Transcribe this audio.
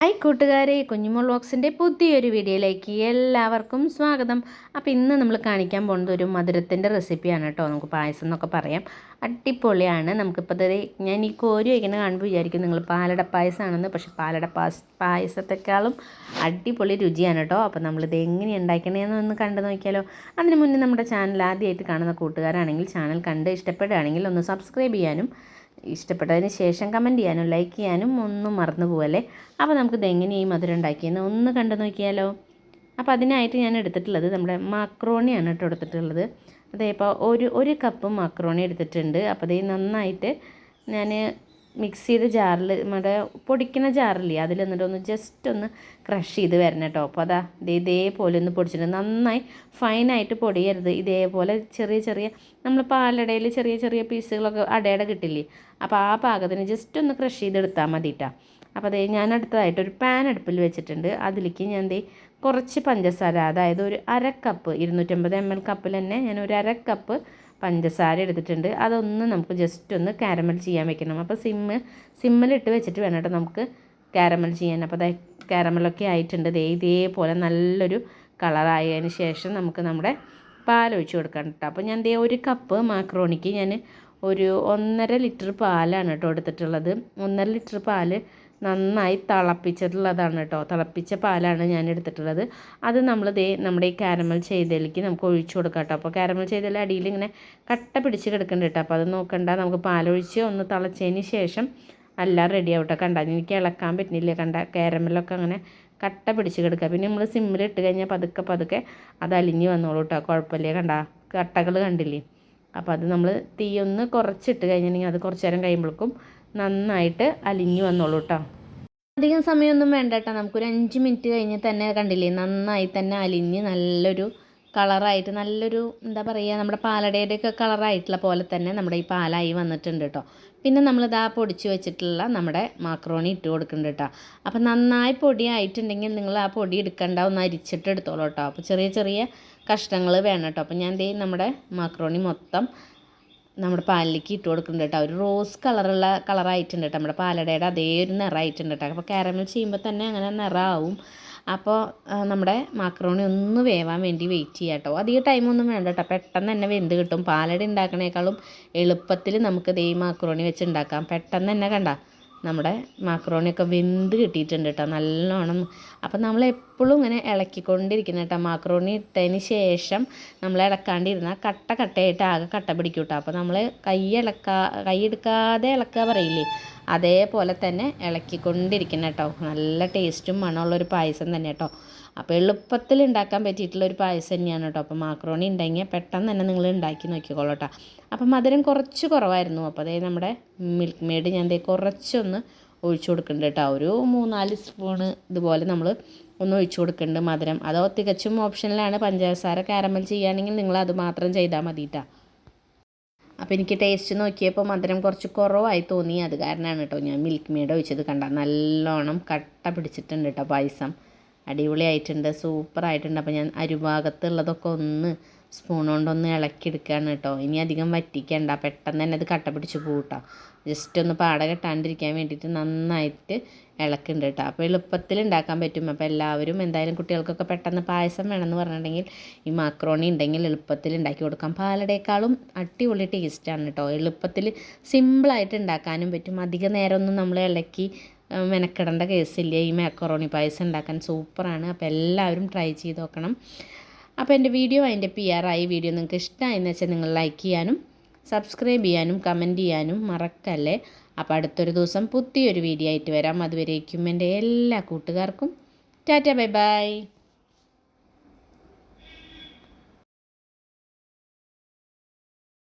Hi കൂട്ടുകാരെ കുഞ്ഞുമോൾ ബോക്സിന്റെ പുതിയൊരു വീഡിയോയിലേക്ക് എല്ലാവർക്കും സ്വാഗതം. അപ്പോൾ ഇന്ന് നമ്മൾ കാണിക്കാൻ പോകുന്നത് ഒരു മധുരത്തിന്റെ റെസിപ്പിയാണ് കേട്ടോ. നമുക്ക് പായസം എന്നൊക്കെ പറയാം. അടിപൊളിയാണ്. നമുക്കിപ്പോൾ ഇത് ഞാൻ ഈ കോരി വയ്ക്കുന്ന കാണുമ്പോൾ വിചാരിക്കും നിങ്ങൾ പാലട പായസമാണെന്ന്. പക്ഷേ പാലട പാസ് പായസത്തെക്കാളും അടിപൊളി രുചിയാണ് കേട്ടോ. അപ്പോൾ നമ്മളിത് എങ്ങനെ ഉണ്ടാക്കണേന്ന് ഒന്ന് കണ്ടു നോക്കിയാലോ. അതിന് മുന്നേ നമ്മുടെ ചാനൽ ആദ്യമായിട്ട് കാണുന്ന കൂട്ടുകാരാണെങ്കിൽ ചാനൽ കണ്ട് ഇഷ്ടപ്പെടുകയാണെങ്കിൽ ഒന്ന് സബ്സ്ക്രൈബ് ചെയ്യാനും ഇഷ്ടപ്പെട്ടതിന് ശേഷം കമന്റ് ചെയ്യാനും ലൈക്ക് ചെയ്യാനും ഒന്നും മറന്നു പോകല്ലേ അപ്പോൾ നമുക്കിത് എങ്ങനെയാണ് ഈ മധുരം ഉണ്ടാക്കിയെന്ന് ഒന്ന് കണ്ടു നോക്കിയാലോ. അപ്പോൾ അതിനായിട്ട് ഞാൻ എടുത്തിട്ടുള്ളത് നമ്മുടെ മാക്രോണിയാണ് കേട്ടോ എടുത്തിട്ടുള്ളത്. അതേ ഇപ്പോൾ ഒരു ഒരു കപ്പ് മാക്രോണി എടുത്തിട്ടുണ്ട്. അപ്പോൾ ഇത് നന്നായിട്ട് ഞാൻ മിക്സിയുടെ ജാറിൽ നമ്മുടെ പൊടിക്കുന്ന ജാറില്ലേ അതിൽ എന്നിട്ട് ഒന്ന് ജസ്റ്റ് ഒന്ന് ക്രഷ് ചെയ്ത് വരണം കേട്ടോ. അപ്പോൾ അതാ ഇത് ഇതേപോലെ ഒന്ന് പൊടിച്ചിട്ട് നന്നായി ഫൈനായിട്ട് പൊടിയരുത്. ഇതേപോലെ ചെറിയ ചെറിയ നമ്മൾ പാലടയിൽ ചെറിയ ചെറിയ പീസുകളൊക്കെ അടയുടെ കിട്ടില്ലേ അപ്പോൾ ആ പാകത്തിന് ജസ്റ്റ് ഒന്ന് ക്രഷ് ചെയ്തെടുത്താൽ മതി കേട്ടോ അപ്പോൾ അതേ ഞാൻ അടുത്തതായിട്ട് ഒരു പാൻ അടുപ്പിൽ വെച്ചിട്ടുണ്ട്. അതിലേക്ക് ഞാൻ ദേ കുറച്ച് പഞ്ചസാര അതായത് ഒരു അര കപ്പ് ഇരുന്നൂറ്റമ്പത് എം എൽ കപ്പിൽ തന്നെ ഞാൻ ഒരു അര കപ്പ് പഞ്ചസാര എടുത്തിട്ടുണ്ട്. അതൊന്ന് നമുക്ക് ജസ്റ്റ് ഒന്ന് കാരമൽ ചെയ്യാൻ വെക്കണം. അപ്പോൾ സിമ്മ് സിമ്മിലിട്ട് വെച്ചിട്ട് വേണം കേട്ടോ നമുക്ക് കാരമൽ ചെയ്യാൻ. അപ്പോൾ അതായത് കാരമലൊക്കെ ആയിട്ടുണ്ട്. ദേ ഇതേപോലെ നല്ലൊരു കളറായതിന് ശേഷം നമുക്ക് നമ്മുടെ പാൽ പാലൊഴിച്ച് കൊടുക്കാം കേട്ടോ അപ്പോൾ ഞാൻ ദേ ഒരു കപ്പ് മാക്രോണിക്ക് ഞാൻ ഒരു ഒന്നര ലിറ്റർ പാലാണ് കേട്ടോ എടുത്തിട്ടുള്ളത്. ഒന്നര ലിറ്റർ പാൽ നന്നായി തിളപ്പിച്ചിട്ടുള്ളതാണ് കേട്ടോ. തിളപ്പിച്ച പാലാണ് ഞാൻ എടുത്തിട്ടുള്ളത്. അത് നമ്മൾ ദേ നമ്മുടെ ഈ കാരമൽ ചെയ്തതിലേക്ക് നമുക്ക് ഒഴിച്ചു കൊടുക്കാം കേട്ടോ. അപ്പോൾ കാരമൽ ചെയ്തതിൽ അടിയിൽ ഇങ്ങനെ കട്ട പിടിച്ച് കിടക്കുന്നുണ്ട് കേട്ടോ. അപ്പോൾ അത് നോക്കണ്ട നമുക്ക് പാലൊഴിച്ച് ഒന്ന് തിളച്ചതിന് ശേഷം എല്ലാം റെഡി ആവട്ടെ. കണ്ട? എനിക്ക് ഇളക്കാൻ പറ്റുന്നില്ല. കണ്ട കാരമലൊക്കെ അങ്ങനെ കട്ട പിടിച്ച് കിടക്കുക. പിന്നെ നമ്മൾ സിമ്മിൽ ഇട്ട് കഴിഞ്ഞാൽ പതുക്കെ പതുക്കെ അത് അലിഞ്ഞ് വന്നോളൂ കേട്ടോ. കുഴപ്പമില്ല. കണ്ട കട്ടകൾ കണ്ടില്ലേ? അപ്പോൾ അത് നമ്മൾ തീയൊന്ന് കുറച്ചിട്ട് കഴിഞ്ഞിട്ടുണ്ടെങ്കിൽ അത് കുറച്ച് നേരം കഴിയുമ്പോഴേക്കും നന്നായിട്ട് അലിഞ്ഞു വന്നോളൂ കേട്ടോ അധികം സമയമൊന്നും വേണ്ട കേട്ടോ നമുക്കൊരു അഞ്ച് മിനിറ്റ് കഴിഞ്ഞ് തന്നെ കണ്ടില്ലേ? നന്നായി തന്നെ അലിഞ്ഞ് നല്ലൊരു കളറായിട്ട് നല്ലൊരു എന്താ പറയുക നമ്മുടെ പാലടയുടെയൊക്കെ കളറായിട്ടുള്ള പോലെ തന്നെ നമ്മുടെ ഈ പാലായി വന്നിട്ടുണ്ട് കേട്ടോ പിന്നെ നമ്മളിതാ പൊടിച്ച് വെച്ചിട്ടുള്ള നമ്മുടെ മാക്രോണി ഇട്ട് കൊടുക്കുന്നുണ്ട് കേട്ടോ അപ്പോൾ നന്നായി പൊടി ആയിട്ടുണ്ടെങ്കിൽ നിങ്ങൾ ആ പൊടി എടുക്കണ്ട ഒന്ന് അരിച്ചിട്ട് എടുത്തോളൂ കേട്ടോ അപ്പോൾ ചെറിയ ചെറിയ കഷ്ണങ്ങൾ വേണം കേട്ടോ അപ്പോൾ ഞാൻ ദേ നമ്മുടെ മാക്രോണി മൊത്തം നമ്മുടെ പാലിലേക്ക് ഇട്ട് കൊടുക്കുന്നുണ്ട് കേട്ടോ. ഒരു റോസ് കളറുള്ള കളറായിട്ടുണ്ട് കേട്ടോ നമ്മുടെ പാലടയുടെ അതേ ഒരു നിറമായിട്ടുണ്ട് കേട്ടോ. അപ്പോൾ കാരമൽ ചെയ്യുമ്പോൾ തന്നെ അങ്ങനെ നിറമാവും അപ്പോൾ നമ്മുടെ മാക്രോണി ഒന്ന് വേവാൻ വേണ്ടി വെയിറ്റ് ചെയ്യാം കേട്ടോ. അധികം ടൈമൊന്നും വേണ്ട കേട്ടോ. പെട്ടെന്ന് തന്നെ വെന്ത് കിട്ടും. പാലട ഉണ്ടാക്കണേക്കാളും എളുപ്പത്തിൽ നമുക്ക് ദേ മാക്രോണി വെച്ച് ഉണ്ടാക്കാം. പെട്ടെന്ന് തന്നെ കണ്ട? നമ്മുടെ മാക്രോണിയൊക്കെ വെന്ത് കിട്ടിയിട്ടുണ്ട് കേട്ടോ നല്ലോണം. അപ്പം നമ്മൾ എപ്പോഴും ഇങ്ങനെ ഇളക്കിക്കൊണ്ടിരിക്കണം കേട്ടോ മാക്രോണി ഇട്ടതിന് ശേഷം നമ്മൾ ഇളക്കാണ്ടിരുന്നാൽ കട്ട കട്ടയായിട്ട് ആകെ കട്ട പിടിക്കും കേട്ടോ അപ്പോൾ നമ്മൾ കൈ ഇളക്കാ കൈ എടുക്കാതെ ഇളക്കുക പറയില്ലേ? അതേപോലെ തന്നെ ഇളക്കിക്കൊണ്ടിരിക്കണം കേട്ടോ. നല്ല ടേസ്റ്റും മണമുള്ളൊരു പായസം തന്നെ കേട്ടോ. അപ്പോൾ എളുപ്പത്തിൽ ഉണ്ടാക്കാൻ പറ്റിയിട്ടുള്ള ഒരു പായസം തന്നെയാണ് കേട്ടോ. അപ്പോൾ മാക്രോണി ഉണ്ടെങ്കിൽ പെട്ടെന്ന് തന്നെ നിങ്ങൾ ഉണ്ടാക്കി നോക്കിക്കോളൂ കേട്ടോ. അപ്പം മധുരം കുറച്ച് കുറവായിരുന്നു. അപ്പോൾ അതേ നമ്മുടെ മിൽക്ക് മെയ്ഡ് ഞാൻ ദേ കുറച്ചൊന്ന് ഒഴിച്ചു കൊടുക്കുന്നുണ്ട് കേട്ടോ. ഒരു മൂന്നാൽ സ്പൂണ് ഇതുപോലെ നമ്മൾ ഒന്ന് ഒഴിച്ചു കൊടുക്കുന്നുണ്ട് മധുരം. അതോ തികച്ചും ഓപ്ഷനിലാണ് പഞ്ചസാര കാരമൽ ചെയ്യുകയാണെങ്കിൽ നിങ്ങൾ അത് മാത്രം ചെയ്താൽ മതി അപ്പോൾ എനിക്ക് ടേസ്റ്റ് നോക്കിയപ്പോൾ മധുരം കുറച്ച് കുറവായി തോന്നി. അത് കാരണമാണ് കേട്ടോ ഞാൻ മിൽക്ക് മെയ്ഡ് ഒഴിച്ചത് കണ്ട. നല്ലോണം കട്ട പിടിച്ചിട്ടുണ്ട് കേട്ടോ പായസം. അടിപൊളിയായിട്ടുണ്ട് സൂപ്പറായിട്ടുണ്ട് അപ്പോൾ ഞാൻ അരുഭാഗത്തുള്ളതൊക്കെ ഒന്ന് സ്പൂൺ കൊണ്ടൊന്ന് ഇളക്കിയെടുക്കുകയാണ് കേട്ടോ ഇനി അധികം വറ്റിക്കണ്ട പെട്ടെന്ന് തന്നെ അത് കട്ട പിടിച്ച് പോകട്ടോ ജസ്റ്റ് ഒന്ന് പാട കെട്ടാണ്ടിരിക്കാൻ വേണ്ടിയിട്ട് നന്നായിട്ട് ഇളക്കുന്നുണ്ട് കേട്ടോ. അപ്പോൾ എളുപ്പത്തിൽ ഉണ്ടാക്കാൻ പറ്റും. അപ്പോൾ എല്ലാവരും എന്തായാലും കുട്ടികൾക്കൊക്കെ പെട്ടെന്ന് പായസം വേണമെന്ന് പറഞ്ഞിട്ടുണ്ടെങ്കിൽ ഈ മാക്രോണി ഉണ്ടെങ്കിൽ എളുപ്പത്തിൽ ഉണ്ടാക്കി കൊടുക്കാം. പാലടേക്കാളും അടിപൊളി ടേസ്റ്റാണ് കേട്ടോ. എളുപ്പത്തിൽ സിമ്പിളായിട്ട് ഉണ്ടാക്കാനും പറ്റും. അധിക നേരമൊന്നും നമ്മൾ ഇളക്കി മെനക്കെടേണ്ട കേസില്ല ഈ മാക്രോണി പായസം ഉണ്ടാക്കാൻ സൂപ്പറാണ് അപ്പോൾ എല്ലാവരും ട്രൈ ചെയ്ത് നോക്കണം. അപ്പോൾ എന്റെ വീഡിയോ അതിന്റെ പി ആറായി വീഡിയോ നിങ്ങൾക്ക് ഇഷ്ടമായെന്ന് വെച്ചാൽ നിങ്ങൾ ലൈക്ക് ചെയ്യാനും സബ്സ്ക്രൈബ് ചെയ്യാനും കമന്റ് ചെയ്യാനും മറക്കല്ലേ? അപ്പോൾ അടുത്തൊരു ദിവസം പുതിയൊരു വീഡിയോ ആയിട്ട് വരാം. അതുവരേക്കും എന്റെ എല്ലാ കൂട്ടുകാർക്കും. Tata bye bye.